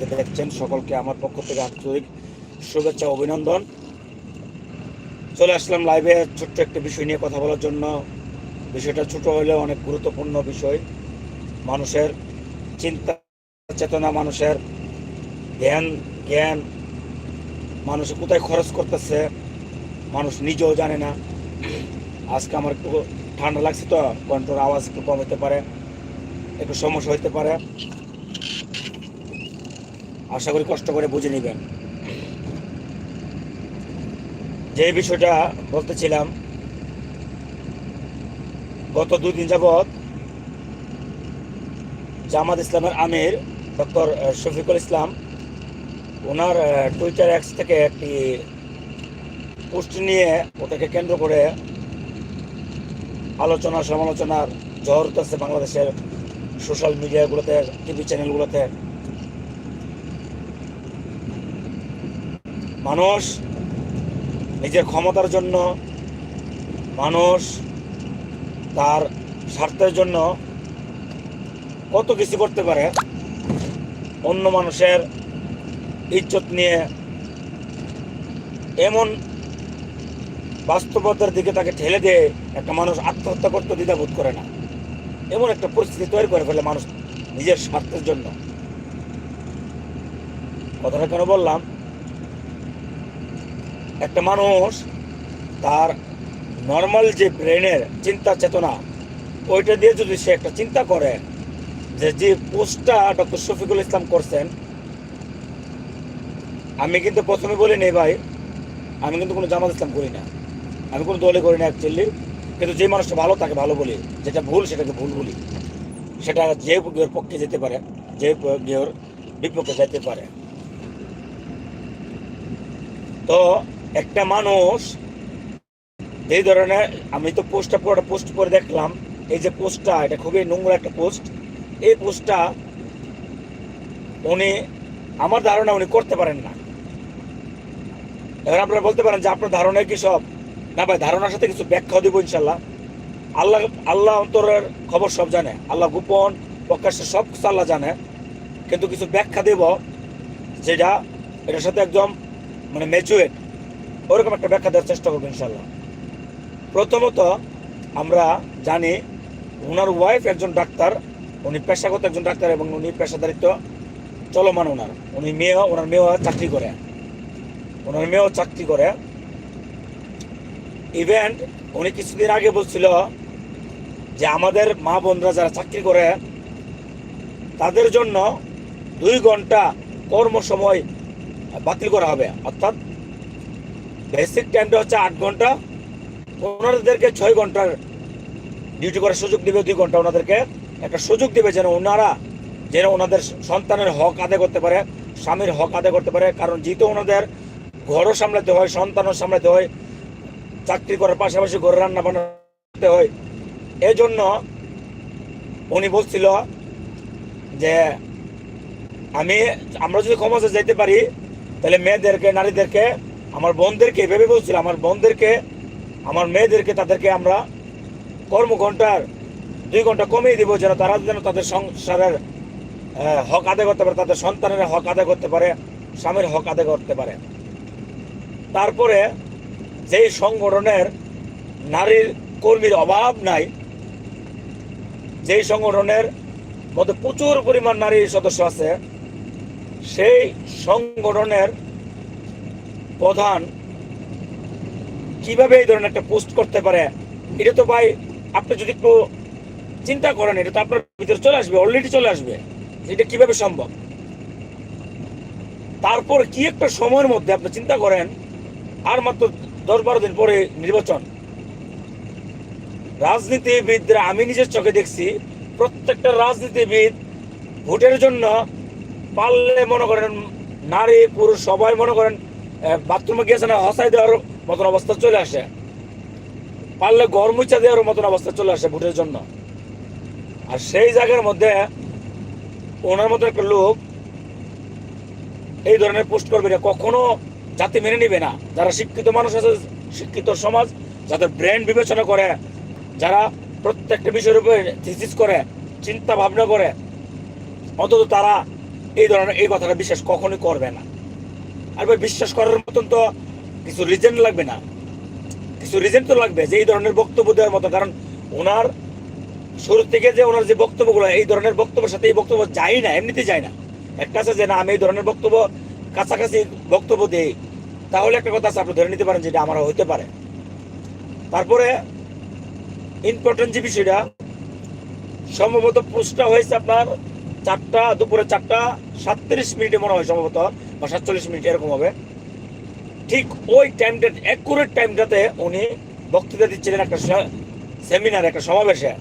দেখছেন সকলকে আমার পক্ষ থেকে আন্তরিক শুভেচ্ছা অভিনন্দন। চলে আসলাম লাইভে ছোট্ট একটা বিষয় নিয়ে কথা বলার জন্য। বিষয়টা ছোট হলেও অনেক গুরুত্বপূর্ণ বিষয়। মানুষের চিন্তা, চেতনা, মানুষের ধ্যান, জ্ঞান, মানুষ কোথায় খরচ করতেছে, মানুষ নিজেও জানে না। আজকে আমার একটু ঠান্ডা লাগছে তো কন্ট্রোল আওয়াজ একটু কম হতে পারে, একটু সমস্যা হতে পারে। আশা করি কষ্ট করে বুঝে নেবেন। যে বিষয়টা বলতেছিলাম, গত দুই দিন যাবৎ জামাত ইসলামের আমির ডক্টর শফিকুল ইসলাম, ওনার টুইটার অ্যাক্স থেকে একটি পোস্ট নিয়ে ওটাকে কেন্দ্র করে আলোচনা, সমালোচনার ঝড় উঠতেছে বাংলাদেশের সোশ্যাল মিডিয়াগুলোতে, টিভি চ্যানেলগুলোতে। মানুষ নিজের ক্ষমতার জন্য, মানুষ তার স্বার্থের জন্য কত কিছু করতে পারে, অন্য মানুষের ইজ্জত নিয়ে এমন বাস্তবতার দিকে তাকে ঠেলে দিয়ে একটা মানুষ আত্মহত্যা করতে দ্বিধাবোধ করে না। এমন একটা পরিস্থিতি তৈরি করে ফেলে মানুষ নিজের স্বার্থের জন্য। কথাটা কেন বললাম? একটা মানুষ তার নর্মাল যে ব্রেনের চিন্তা চেতনা, ওইটা দিয়ে যদি সে একটা চিন্তা করে যে যে পোস্টটা ডক্টর শফিকুল ইসলাম করছেন, আমি কিন্তু প্রথমে বলি নেই ভাই, আমি কিন্তু কোনো জামাত ইসলাম করি না। আমি কোনো দলে করি না অ্যাকচুয়ালি কিন্তু যে মানুষটা ভালো তাকে ভালো বলি, যেটা ভুল সেটাকে ভুল বলি। সেটা যে গের পক্ষে যেতে পারে, যে গের বিপক্ষে যেতে পারে। তো একটা মানুষ এই ধরনের, আমি তো পোস্টটা পুরোটা পোস্ট করে দেখলাম, এই যে পোস্টটা এটা খুবই নোংরা একটা পোস্ট এই পোস্টটা উনি, আমার ধারণা উনি করতে পারেন না। এবার আপনারা বলতে পারেন যে আপনার ধারণা কি সব? না ভাই, ধারণার সাথে কিছু ব্যাখ্যা দিব ইনশাল্লাহ আল্লাহ আল্লাহ অন্তরের খবর সব জানে, আল্লাহ গোপন প্রকাশ্যে সব কিছু আল্লাহ জানে। কিন্তু কিছু ব্যাখ্যা দেব, যেটা, এটার সাথে একদম মানে ম্যাচুয়েট ওরকম একটা ব্যাখ্যা দেওয়ার চেষ্টা করব ইনশাল্লাহ প্রথমত, আমরা জানি ওনার ওয়াইফ একজন ডাক্তার, উনি পেশাগত একজন ডাক্তার এবং উনি পেশাদারিত্ব চলমান ওনার। উনি মেয়ে, ওনার মেয়েও চাকরি করে। ওনার মেয়েও চাকরি করে। ইভেন্ট উনি কিছুদিন আগে বলছিল যে আমাদের মা বোনরা যারা চাকরি করে, তাদের জন্য দুই ঘণ্টা কর্ম সময় বাতিল করা হবে। অর্থাৎ বেসিক টাইমটা হচ্ছে আট ঘণ্টা। ওনাদেরকে ছয় ঘণ্টার ডিউটি করার সুযোগ দিবে, দুই ঘণ্টা ওনাদেরকে। একটা সুযোগ দিবে যেন ওনারা, যেন ওনাদের সন্তানের হক আদায় করতে পারে, স্বামীর হক আদায় করতে পারে। কারণ যেহেতু ওনাদের ঘরও সামলাতে হয়, সন্তানও সামলাতে হয়, চাকরি করার পাশাপাশি ঘরে রান্না বান্না হয় এই জন্য উনি বলছিল যে, আমি, আমরা যদি ক্ষমতা যেতে পারি, তাহলে মেয়েদেরকে, নারীদেরকে আমার বোনদেরকে, ভেবে বলছিল আমার বোনদেরকে, আমার মেয়েদেরকে তাদেরকে আমরা কর্ম ঘণ্টার দুই ঘণ্টা কমিয়ে দিব যেন তারা যেন তাদের সংসারের হক আদায় করতে পারে, তাদের সন্তানের হক আদায় করতে পারে, স্বামীর হক আদায় করতে পারে। তারপরে যেই সংগঠনের নারীর কর্মীর অভাব নাই, যেই সংগঠনের মধ্যে প্রচুর পরিমাণ নারী সদস্য আছে, সেই সংগঠনের প্রধান কীভাবে এই ধরনের একটা পোস্ট করতে পারে? এটা তো ভাই আপনি যদি একটু চিন্তা করেন, এটা তো আপনার ভিতরে চলে আসবে অলরেডি চলে আসবে। এটা কীভাবে সম্ভব? তারপর কি একটা সময়ের মধ্যে আপনি চিন্তা করেন, আর মাত্র দশ বারো দিন পরে নির্বাচন। রাজনীতিবিদরা, আমি নিজের চোখে দেখছি, প্রত্যেকটা রাজনীতিবিদ ভোটের জন্য পারলে মনে করেন নারী, পুরুষ, সবাই মনে করেন বাথরুমে গিয়েছে না, হসাই দেওয়ার মতন অবস্থা চলে আসে। পারলে গরম মুচা দেওয়ার মতন অবস্থা চলে আসে ভোটের জন্য। আর সেই জায়গার মধ্যে ওনার মতো একটা লোক এই ধরনের পোস্ট করবে না, কখনো জাতি মেনে নিবে না। যারা শিক্ষিত মানুষ আছে, শিক্ষিত সমাজ, যাদের ব্রেন বিবেচনা করে, যারা প্রত্যেকটা বিষয়ের উপরে থিসিস করে, চিন্তা ভাবনা করে, অন্তত তারা এই ধরনের এই কথাটা বিশ্বাস কখনোই করবে না। আর ভাই বিশ্বাস করার মতন তো কিছু রিজন লাগবে না। কিছু রিজন তো লাগবে যে এই ধরনের বক্তব্য দেওয়ার মতো, কারণ ওনার শুরু থেকে যে ওনার যে বক্তব্যগুলো, এই ধরনের বক্তব্যের সাথে এই বক্তব্য যায় না, এমনিতে যায় না। একটা আছে যে, না, আমি এই ধরনের বক্তব্য, কাছাকাছি বক্তব্য দেই। তাহলে একটা কথা আছে, আপনি ধরে নিতে পারেন যেটা আমার হইতে পারে। তারপরে ইম্পর্টেন্ট যে বিষয়টা, সম্ভবত পোস্টটা হয়েছে আপনার চারটা, দুপুরে চারটা, সাতত্রিশ মিনিটে মনে হয় সম্ভবত, বা সাতচল্লিশ মিনিট এরকম হবে। ঠিক ওই টাইমটা অ্যাকুরেট টাইমটাতে উনি বক্তৃতা দিচ্ছিলেন একটা সেমিনার একটা সমাবেশে।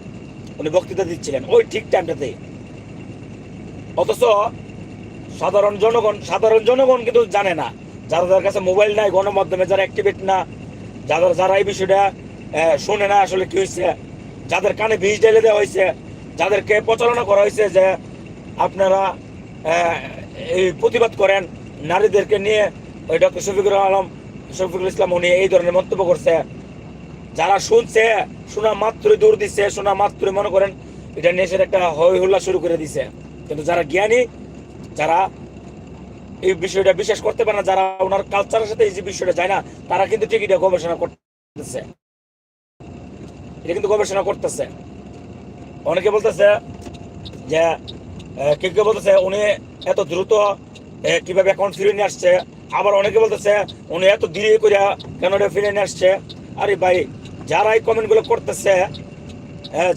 উনি বক্তৃতা দিচ্ছিলেন ওই ঠিক টাইমটাতেই অথচ সাধারণ জনগণ সাধারণ জনগণ কিন্তু জানে না। যাদের কাছে মোবাইল নাই, গণমাধ্যমে যারা অ্যাক্টিভেট না, যাদের যারা এই বিষয়টা শোনে না আসলে কি হয়েছে, যাদের কানে বিষ ঢেলে দেওয়া হয়েছে, যাদেরকে প্রচারণা করা হয়েছে যে আপনারা এই প্রতিবাদ করেন, নারীদেরকে নিয়ে ওই ডক্টর শফিকুর আলম, শফিকুল ইসলাম উনি এই ধরনের মন্তব্য করছে। যারা শুনছে, শোনা মাত্রই দূর দিচ্ছে, শোনা মাত্রই মনে করেন এটা এসে একটা হই হুল্লা শুরু করে দিছে। কিন্তু যারা জ্ঞানী, যারা এই বিষয়টা বিশ্বাস করতে পারে না, যারা ওনার কালচারের সাথে এই যে বিষয়টা যায় না, তারা কিন্তু ঠিক এটা গবেষণা করতেছে। এটা কিন্তু গবেষণা করতেছে। অনেকে বলতেছে যে কেউ কেউ বলতেছে, উনি এত দ্রুত কীভাবে অ্যাকাউন্ট ফিরিয়ে নিয়ে আসছে? আবার অনেকে বলতেছে, উনি এত দেরি করে কেন ফিরিয়ে নিয়ে আসছে? আরে ভাই, যারা এই কমেন্টগুলো করতেছে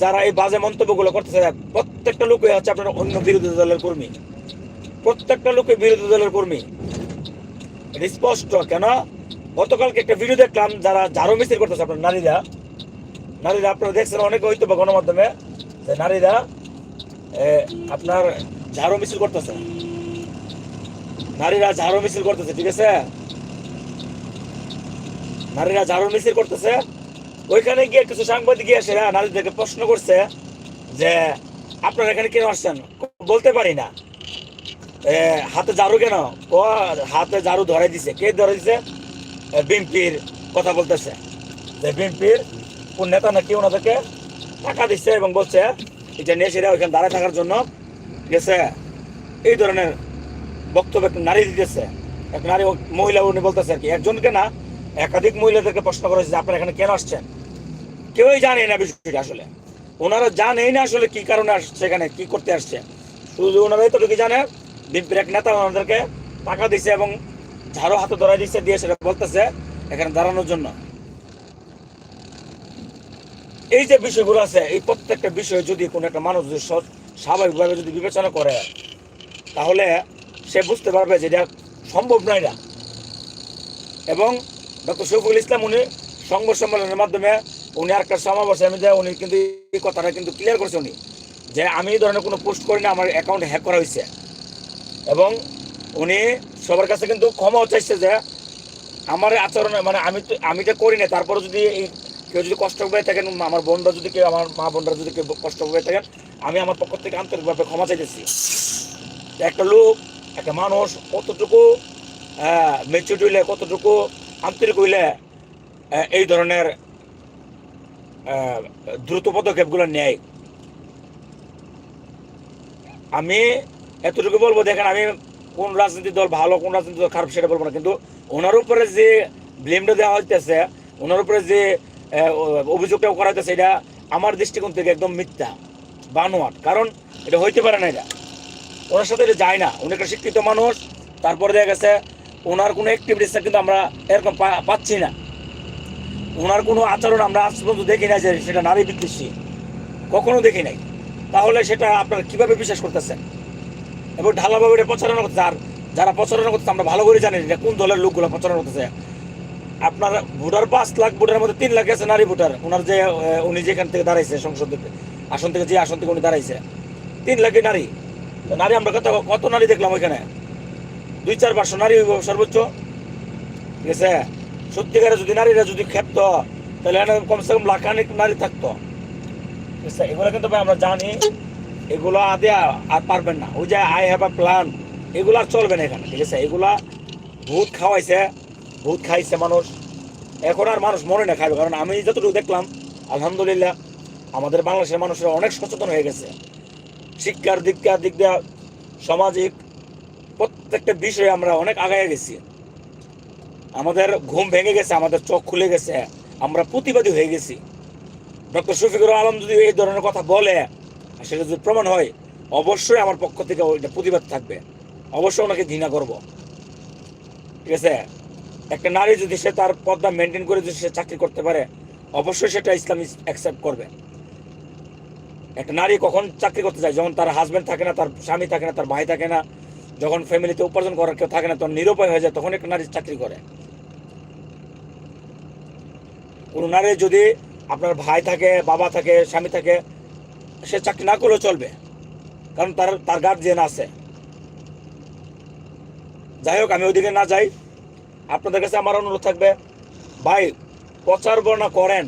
যারা এই বাজে মন্তব্যগুলো করতেছে, প্রত্যেকটা লোকই হচ্ছে আপনার অন্য বিরোধী দলের কর্মী। প্রত্যেকটা লোকই বিরোধী দলের কর্মী। এটা স্পষ্ট, কেন? গতকালকে একটা ভিডিও দেখলাম, যারা ঝাড়ু মিছিল করতেছে আপনার নারীরা। নারীরা, আপনারা দেখছেন, অনেকে হয়তো বা গণমাধ্যমে নারীরা আপনার ঝাড়ু মিছিল করতেছে। নারীরা ঝাড়ু মিছিল করতেছে, ঠিক আছে? নারীরা ঝাড়ু মিছিল করতেছে। ওইখানে গিয়ে কিছু সাংবাদিক এসে নারীদেরকে প্রশ্ন করছে যে, আপনারা এখানে কেন আসছেন? বলতে পারি না। হাতে ঝাড়ু কেন? ও, হাতে ঝাড়ু ধরে দিছে। কে ধরে দিছে? বিএনপির কথা বলতেছে। যে বিএনপির কোন নেতা নাকি ওনাদেরকে টাকা দিচ্ছে এবং বলছে এটা নিয়ে সেটা ওইখানে দাঁড়ায় থাকার জন্য আছে এই ধরনের বক্তব্য একটা নারী দিতেছে। এক নারী মহিলা উনি বলতেছে আর কি, একজনকে না একাধিক মহিলাদেরকে প্রশ্ন করা হয়েছে যে আপনারা এখানে কেন আসছেন? কেউই জানে না বিষয়টা আসলে। ওনারা জানেই না আসলে কি কারণে আসছে এখানে কি করতে আসছে। শুধু ওনারাই তো কি জানে, বিএনপির এক নেতা ওনাদেরকে টাকা দিছে এবং ঝাড়ু হাতে ধরাই দিচ্ছে দিয়ে সেটা বলতেছে এখানে দাঁড়ানোর জন্য। এই যে বিষয়গুলো আছে, এই প্রত্যেকটা বিষয়ে যদি কোনো একটা মানুষ যদি স্বাভাবিকভাবে যদি বিবেচনা করে, তাহলে সে বুঝতে পারবে যে এটা সম্ভব নয় না এবং ডক্টর শফিকুল ইসলাম উনি সংবাদ সম্মেলনের মাধ্যমে উনি আর একটা সমাবেশে আমি যে উনি কিন্তু এই কথাটা কিন্তু ক্লিয়ার করেছে উনি, যে আমি এই ধরনের কোনো পোস্ট করি না আমার অ্যাকাউন্ট হ্যাক করা হয়েছে। এবং উনি সবার কাছে কিন্তু ক্ষমাও চাইছে যে আমার আচরণে মানে আমি তো আমি তো করি না তারপরে যদি এই কেউ যদি কষ্ট পেয়ে থাকেন, আমার বোনরা যদি কেউ, আমার মা বোনরা যদি কেউ কষ্ট পেয়ে থাকেন, আমি আমার পক্ষ থেকে আন্তরিকভাবে ক্ষমা চাইতেছি। একটা লোক, একটা মানুষ কতটুকু মেচুর হইলে, কতটুকু আন্তরিক হইলে এই ধরনের দ্রুত পদক্ষেপগুলো নেয়। আমি এতটুকু বলব, দেখেন আমি কোন রাজনৈতিক দল ভালো, কোন রাজনৈতিক দল খারাপ, সেটা বলব না। কিন্তু ওনার উপরে যে ব্লেমটা দেওয়া হইতেছে, ওনার উপরে যে আহ, অভিযোগটা করা হইতেছে এটা আমার দৃষ্টিকোণ থেকে একদম মিথ্যা বানোয়াট কারণ এটা হইতে পারে না এটা। ওনার সাথে এটা যায় না উনি একটা শিক্ষিত মানুষ তারপরে দেখা গেছে ওনার কোনো অ্যাক্টিভিটিসটা কিন্তু আমরা এরকম পাচ্ছি না। ওনার কোনো আচরণ আমরা আজ পর্যন্ত দেখি না যে সেটা নারী বিদ্বেষী কখনো দেখি নাই। তাহলে সেটা আপনারা কীভাবে বিশ্বাস করতেছেন? এবং ঢালাভাবে এটা প্রচারণা করতে আর যারা প্রচারণা করতেছে আমরা ভালো করে জানি কোন দলের লোকগুলো প্রচারণা করতেছে। আপনার ভোটার পাঁচ লাখ ভোটারের মধ্যে তিন লাখ আছে নারী ভোটার। ওনার যে উনি যেখান থেকে দাঁড়াইছে সংসদ আসন থেকে যে আসন থেকে উনি দাঁড়াইছে। তিন লাখে নারী। তো নারী আমরা কত কত নারী দেখলাম ওইখানে? দুই চার পাঁচশো নারী হইব সর্বোচ্চ। ঠিক আছে? সত্যিকারে যদি নারীরা যদি খেপত তাহলে কমসে কম লাখানিক নারী থাকতো। ঠিক আছে? এগুলো কিন্তু ভাই আমরা জানি। এগুলো আদে আর- আর পারবেন না। ওই যে আই হ্যাভ আ প্ল্যান এগুলো আর চলবে না এখানে। ঠিক আছে? এগুলা ভূত খাওয়াইছে। ভূত খাইছে মানুষ। এখন আর মানুষ মনে না খাবে কারণ আমি যতটুকু দেখলাম, আলহামদুলিল্লাহ, আমাদের বাংলাদেশের মানুষরা অনেক সচেতন হয়ে গেছে। শিক্ষার দিককার দিক দিয়ে, সামাজিক প্রত্যেকটা বিষয়ে আমরা অনেক আগায় গেছি। আমাদের ঘুম ভেঙে গেছে, আমাদের চোখ খুলে গেছে, আমরা প্রতিবাদী হয়ে গেছি। ডক্টর শফিকুর আলম যদি এই ধরনের কথা বলে সেটা যদি প্রমাণ হয়, অবশ্যই আমার পক্ষ থেকে ওইটা প্রতিবাদ থাকবে। অবশ্যই ওনাকে ঘৃণা করব। ঠিক আছে? একটা নারী যদি সে তার পদ্মা মেনটেন করে যদি সে চাকরি করতে পারে, অবশ্যই সেটা ইসলাম অ্যাকসেপ্ট করবে। একটা নারী কখন চাকরি করতে যায়? যখন তার হাজব্যান্ড থাকে না, তার স্বামী থাকে না, তার ভাই থাকে না, যখন ফ্যামিলিতে উপার্জন করার কেউ থাকে না, তখন নিরুপায় হয়ে যায়, তখন একটা নারী চাকরি করে। কোনো নারী যদি আপনার ভাই থাকে, বাবা থাকে, স্বামী থাকে, সে চাকরি না করলেও চলবে, কারণ তার তার গার্জিয়ান আছে। যাই হোক, আমি ওইদিকে না যাই আপনাদের কাছে আমার অনুরোধ থাকবে, ভাই, প্রচার বর্ণনা করেন,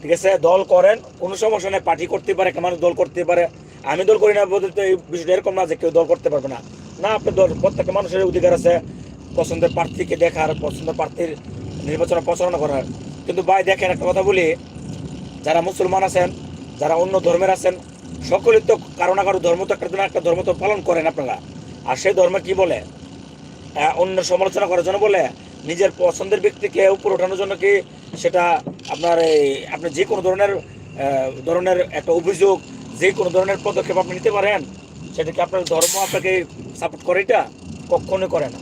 ঠিক আছে? দল করেন, কোনো সমস্যা নেই, পার্টি করতে পারে মানুষ দল করতে পারে। আমি দল করি না, বলতে এই বিষয়টা এরকম না যে কেউ দল করতে পারবে না। না, আপনি দল, প্রত্যেকটা মানুষের অধিকার আছে, পছন্দের প্রার্থীকে দেখার, পছন্দের প্রার্থীর নির্বাচনে প্রচারণা করার। কিন্তু ভাই, দেখেন, একটা কথা বলি, যারা মুসলমান আছেন, যারা অন্য ধর্মের আছেন সকলের তো কারও না কারও ধর্ম তো একটা না একটা ধর্ম তো পালন করেন আপনারা। আর সেই ধর্মে কি বলে? অন্য সমালোচনা করার জন্য বলে নিজের পছন্দের ব্যক্তিকে উপর ওঠানোর জন্য কি সেটা আপনার এই আপনি যে কোনো ধরনের আহ, ধরনের একটা অভিযোগ যে কোনো ধরনের পদক্ষেপ আপনি নিতে পারেন সেটা কি আপনার ধর্ম আপনাকে সাপোর্ট করে এটা কখনোই করে না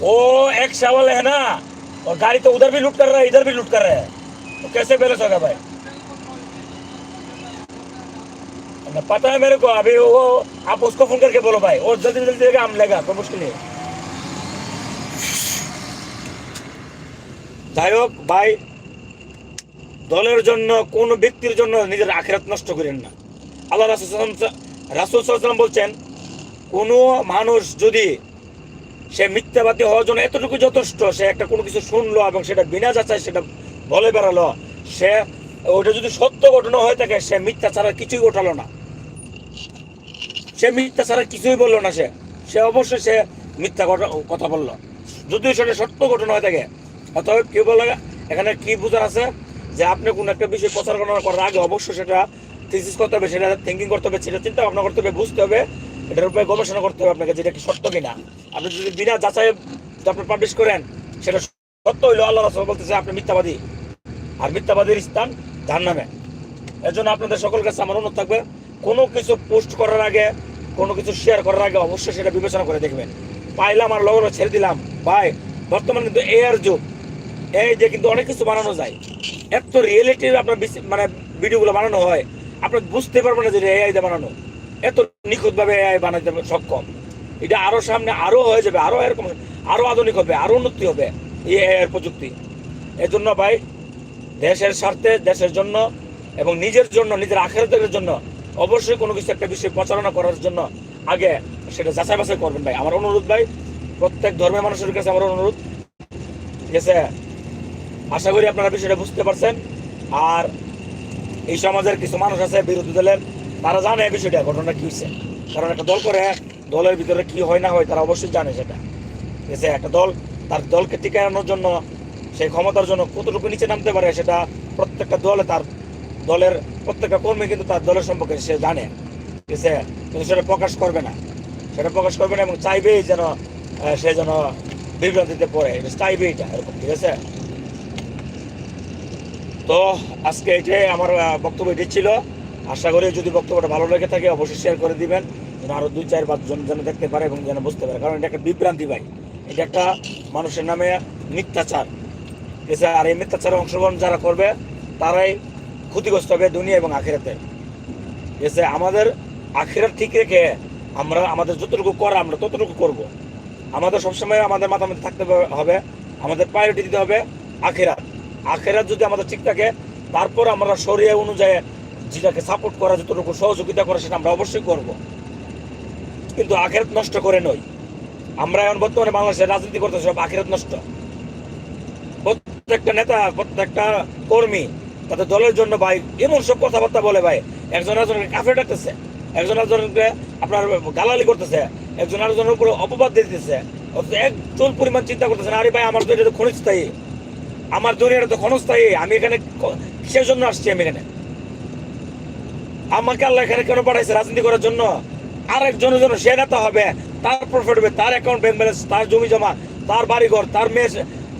वो एक सवाल है ना और गाड़ी तो उधर भी लूट कर रहा है इधर भी लूट कर रहा है तो कैसे बैलेंस होगा भाई पता है मेरे को अभी वो आप उसको फोन करके बोलो भाई वो जल्दी जल्दी देगा हम लेगा कोई मुश्किल नहीं है যাই হোক ভাই দলের জন্য কোন ব্যক্তির জন্য নিজের আখেরাত নষ্ট করেন না আল্লাহ রাসুল রাসুল সাল্লাম বলছেন কোনো মানুষ যদি সে মিথ্যাবাদী হওয়ার জন্য এতটুকু যথেষ্ট সে একটা কোনো কিছু শুনলো এবং সেটা বিনা যাচাই সেটা বলে বেড়ালো সে ওটা যদি সত্য ঘটনা হয়ে থাকে সে মিথ্যা ছাড়া কিছুই ঘটালো না সে মিথ্যা ছাড়া কিছুই বলল না সে। সে অবশ্যই সে মিথ্যা কথা বলল। যদিও সেটা সত্য ঘটনা হয়ে থাকে। অতএব কি বলে এখানে কি বোঝার আছে? যে আপনি কোনো একটা বিষয় প্রচার করার আগে অবশ্যই সেটা থিসিস করতে হবে, সেটা থিঙ্কিং করতে হবে, সেটা চিন্তা ভাবনা করতে হবে, বুঝতে হবে। এটার উপরে গবেষণা করতে হবে আপনাকে, যেটা কি সত্য কিনা। আপনি যদি বিনা যাচাই আপনি পাবলিশ করেন, সেটা সত্য হইল, আল্লাহ রাসূল বলতেছে আপনি মিথ্যাবাদী। আর মিথ্যাবাদীর স্থান জাহান্নামে। এর জন্য আপনাদের সকল কাছে আমার অনুরোধ থাকবে, কোনো কিছু পোস্ট করার আগে কোনো কিছু শেয়ার করার আগে অবশ্যই সেটা বিবেচনা করে দেখবেন। পাইলাম আর লগর ছেড়ে দিলাম। ভাই, বর্তমানে কিন্তু এআর যুগ। এই যে কিন্তু অনেক কিছু বানানো যায়। এত রিয়েলিটির আপনার মানে ভিডিওগুলো বানানো হয়, আপনি বুঝতে পারবেন না যে এআই দিয়ে বানানো। এত নিখুঁতভাবে এআই বানাতে সক্ষম। এটা আরও সামনে আরও হয়ে যাবে, আরও এরকম, আরও আধুনিক হবে, আরও উন্নতি হবে এই এআই এর প্রযুক্তি। এর জন্য ভাই, দেশের স্বার্থে, দেশের জন্য এবং নিজের জন্য, নিজের আখেরাতের জন্য অবশ্যই কোনো কিছু একটা বিষয় প্রচারণা করার জন্য আগে সেটা যাচাই বাছাই করবেন ভাই। আমার অনুরোধ ভাই, প্রত্যেক ধর্মের মানুষের কাছে আমার অনুরোধ আছে আশা করি আপনারা বিষয়টা বুঝতে পারছেন। আর এই সমাজের কিছু মানুষ আছে, বিরোধী দলের, তারা জানে এই বিষয়টা ঘটনা কি হয়েছে। কারণ একটা দল করে দলের ভিতরে কি হয় না হয়, তারা অবশ্যই জানে সেটা। আছে একটা দল, তার দলকে টিকে টিকানোর জন্য সেই ক্ষমতার জন্য কতটুকু নিচে নামতে পারে সেটা প্রত্যেকটা দলে তার দলের প্রত্যেকটা কর্মী কিন্তু তার দলের সম্পর্কে সে জানে ঠিক আছে কিন্তু সেটা প্রকাশ করবে না। সেটা প্রকাশ করবে না এবং চাইবেই যেন সে যেন বিভ্রান্তিতে পড়ে। চাইবে এটা, এরকম, ঠিক আছে? তো আজকে এটাই আমার বক্তব্য এটি ছিল। আশা করি যদি বক্তব্যটা ভালো লেগে থাকে অবশ্যই শেয়ার করে দিবেন। যেন আরও দুই, চার পাঁচ জন যেন দেখতে পারে এবং যেন বুঝতে পারে। কারণ এটা একটা বিভ্রান্তি ভাই। এটা একটা মানুষের নামে মিথ্যাচার। ঠিক আছে? আর এই মিথ্যাচারে অংশগ্রহণ যারা করবে, তারাই ক্ষতিগ্রস্ত হবে দুনিয়া এবং আখেরাতে। আছে আমাদের আখেরাত ঠিক রেখে আমরা আমাদের যতটুকু করা আমরা ততটুকু করব। আমাদের সবসময় আমাদের মাথা থাকতে হবে আমাদের প্রায়োরিটি দিতে হবে আখেরাত। আখেরাত যদি আমাদের ঠিক থাকে, তারপর আমরা শরীর অনুযায়ী যেটাকে সাপোর্ট করা, যতটুকু সহযোগিতা করা, সেটা আমরা অবশ্যই করব। কিন্তু আখেরাত নষ্ট করে নই। আমরা এখন বর্তমানে বাংলাদেশের রাজনীতি করতে সব আখেরাত নষ্ট। প্রত্যেকটা নেতা, প্রত্যেকটা কর্মী তাদের দলের জন্য ভাই এমন সব কথাবার্তা বলে ভাই। একজন একজনকে কাফে ডাকতেছে, একজন একজনকে আপনার গালালি করতেছে, একজন আরেকজনের উপরে অপবাদ দিতেছে। এক চুল পরিমাণ চিন্তা করতেছে আরে ভাই, আমার এটা তো ক্ষণস্থায়ী। আমার দুনিয়াটা তো ক্ষণস্থায়ী। আমি এখানে কিসের জন্য আসছি আমি এখানে? আমাকে আল্লাহ এখানে কেন পাঠাইছে রাজনীতি করার জন্য? আরেকজনের জন্য সে নেতা হবে, তার প্রফিট হবে, তার অ্যাকাউন্ট ব্যাংক ব্যালেন্স তার জমি জমা, তার বাড়িঘর, তার মেয়ে,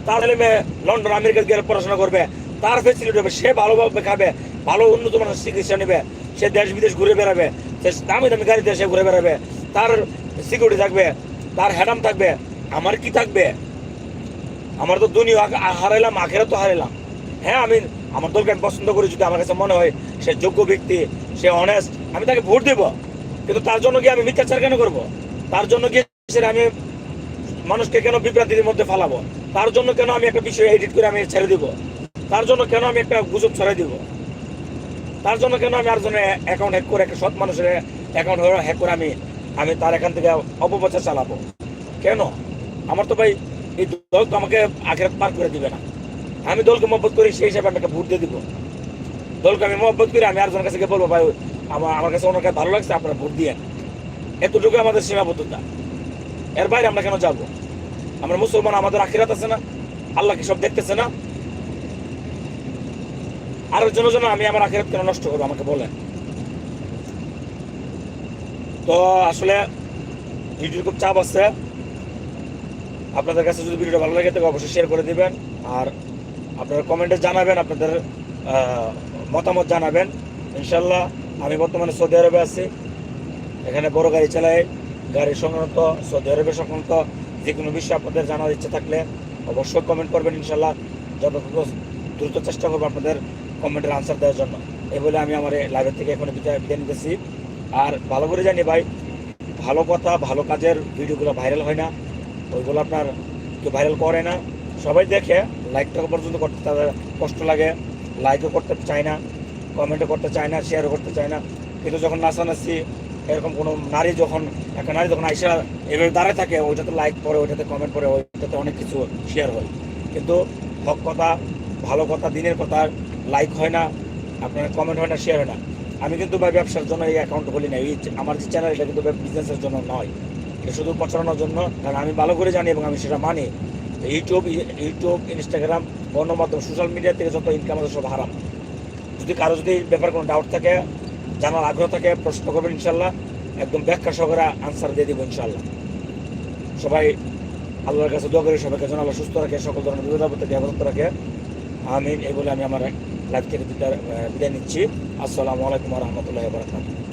তার ছেলে মেয়ে লন্ডন, আমেরিকা গিয়ে পড়াশোনা করবে। তার ফেসিলিটি হবে সে ভালোভাবে খাবে, ভালো উন্নত মানের চিকিৎসা নেবে, সে দেশ বিদেশ ঘুরে বেড়াবে, সে দামি দামি গাড়িতে সে ঘুরে বেড়াবে, তার সিকিউরিটি থাকবে, তার হ্যাডাম থাকবে, আমার কি থাকবে? আমার তো দুনিয়া হারাইলাম আখেরা তো হারাইলাম। হ্যাঁ আমি, আমার দলকে আমি পছন্দ করি যদি আমার কাছে মনে হয়, সে যোগ্য ব্যক্তি, সে অনেস্ট আমি তাকে ভোট দেব। কিন্তু তার জন্য কি আমি মিথ্যাচার কেন করব? তার জন্য সে আমি মানুষকে কেন বিভ্রান্তির মধ্যে ফালাবো? তার জন্য কেন আমি একটা বিষয় এডিট করে আমি ছেড়ে দিব? তার জন্য কেন আমি একটা গুজব ছড়াই দিব? তার জন্য কেন আমি আরেকজনের অ্যাকাউন্ট হ্যাক করে একটা সৎ মানুষের অ্যাকাউন্ট হ্যাক করে আমি আমি তার এখান থেকে অপপ্রচার চালাবো? কেন? আমার তো ভাই এই দল তো আমাকে আখেরাত পার করে দিবে না। আমি দলকে মহব্বত করি, সেই হিসাবে আমি একটা ভোট দিয়ে দিব। দলকে আমি মহব্বত করি, আমি আরেকজনের কাছে বলব, ভাই, আমার আমার কাছে ওনার কাছে ভালো লাগছে, আপনারা ভোট দিয়ে এতটুকু আমাদের সীমাবদ্ধতা। এর বাইরে আমরা কেন যাব? আমরা মুসলমান, আমাদের আখিরাত আছে না? আল্লাহ কি সব দেখতেছে না? আর জন্য জন্য আমি আমার আখিরাত কেন নষ্ট করব, আমাকে বলেন। তো আসলে ভিডিওর খুব চাপ আছে। আপনাদের কাছে যদি ভিডিওটা ভালো লাগে তবে অবশ্যই শেয়ার করে দিবেন। আর আপনারা কমেন্টে জানাবেন, আপনাদের মতামত জানাবেন। ইনশাল্লাহ আমি বর্তমানে সৌদি আরবে আছি। এখানে বড় গাড়ি চালাই, গাড়ি সংক্রান্ত, সৌদি আরবের সংক্রান্ত যে কোনো বিষয়ে আপনাদের জানার ইচ্ছে থাকলে অবশ্যই কমেন্ট করবেন। ইনশাল্লাহ যত দ্রুত চেষ্টা করব আপনাদের কমেন্টের আনসার দেওয়ার জন্য। এই বলে আমি আমার লাইভের থেকে এখন বিদায় নিতেছি। আর ভালো করে জানি ভাই, ভালো কথা, ভালো কাজের ভিডিওগুলো ভাইরাল হয় না। ওইগুলো আপনার কেউ ভাইরাল করে না। সবাই দেখে লাইকটা পর্যন্ত করতে তাদের কষ্ট লাগে। লাইকও করতে চায় না কমেন্টও করতে চায় না শেয়ারও করতে চায় না। কিন্তু যখন নাচানাচি, এরকম কোনো নারী যখন, একটা নারী যখন আইসা এভাবে দাঁড়ায় থাকে, ওইটাতে লাইক পড়ে ওইটাতে কমেন্ট করে ওইটাতে অনেক কিছু শেয়ার হয়। কিন্তু হক কথা, ভালো কথা, দিনের কথা লাইক হয় না, আপনার কমেন্ট হয় না শেয়ার হয় না। আমি কিন্তু ভাই ব্যবসার জন্য এই অ্যাকাউন্ট খুলি না এই আমার যে চ্যানেল এটা কিন্তু বিজনেসের জন্য নয়। এটা শুধু প্রচারণার জন্য, কারণ আমি ভালো করে জানি এবং আমি সেটা মানি। ইউটিউব ইউটিউব ইনস্টাগ্রাম গণমাধ্যম সোশ্যাল মিডিয়া থেকে যত ইনকাম আছে সব হারাম। যদি কারও যদি ব্যাপার কোনো ডাউট থাকে, জানার আগ্রহ থাকে, প্রশ্ন করবেন ইনশাল্লাহ। একদম ব্যাখ্যা সহকারে আনসার দিয়ে দিব ইনশাল্লাহ। সবাই আল্লাহর কাছে দোয়া করি, সবাইকে যেন আল্লাহ সুস্থ রাখে, সকল ধরনের হেফাজত রাখে। আমিন, এই বলে আমি আমার লাইফ থেকে বিদায় নিচ্ছি। আসসালামু আলাইকুম রহমতুল্লাহ বারকাতুহ।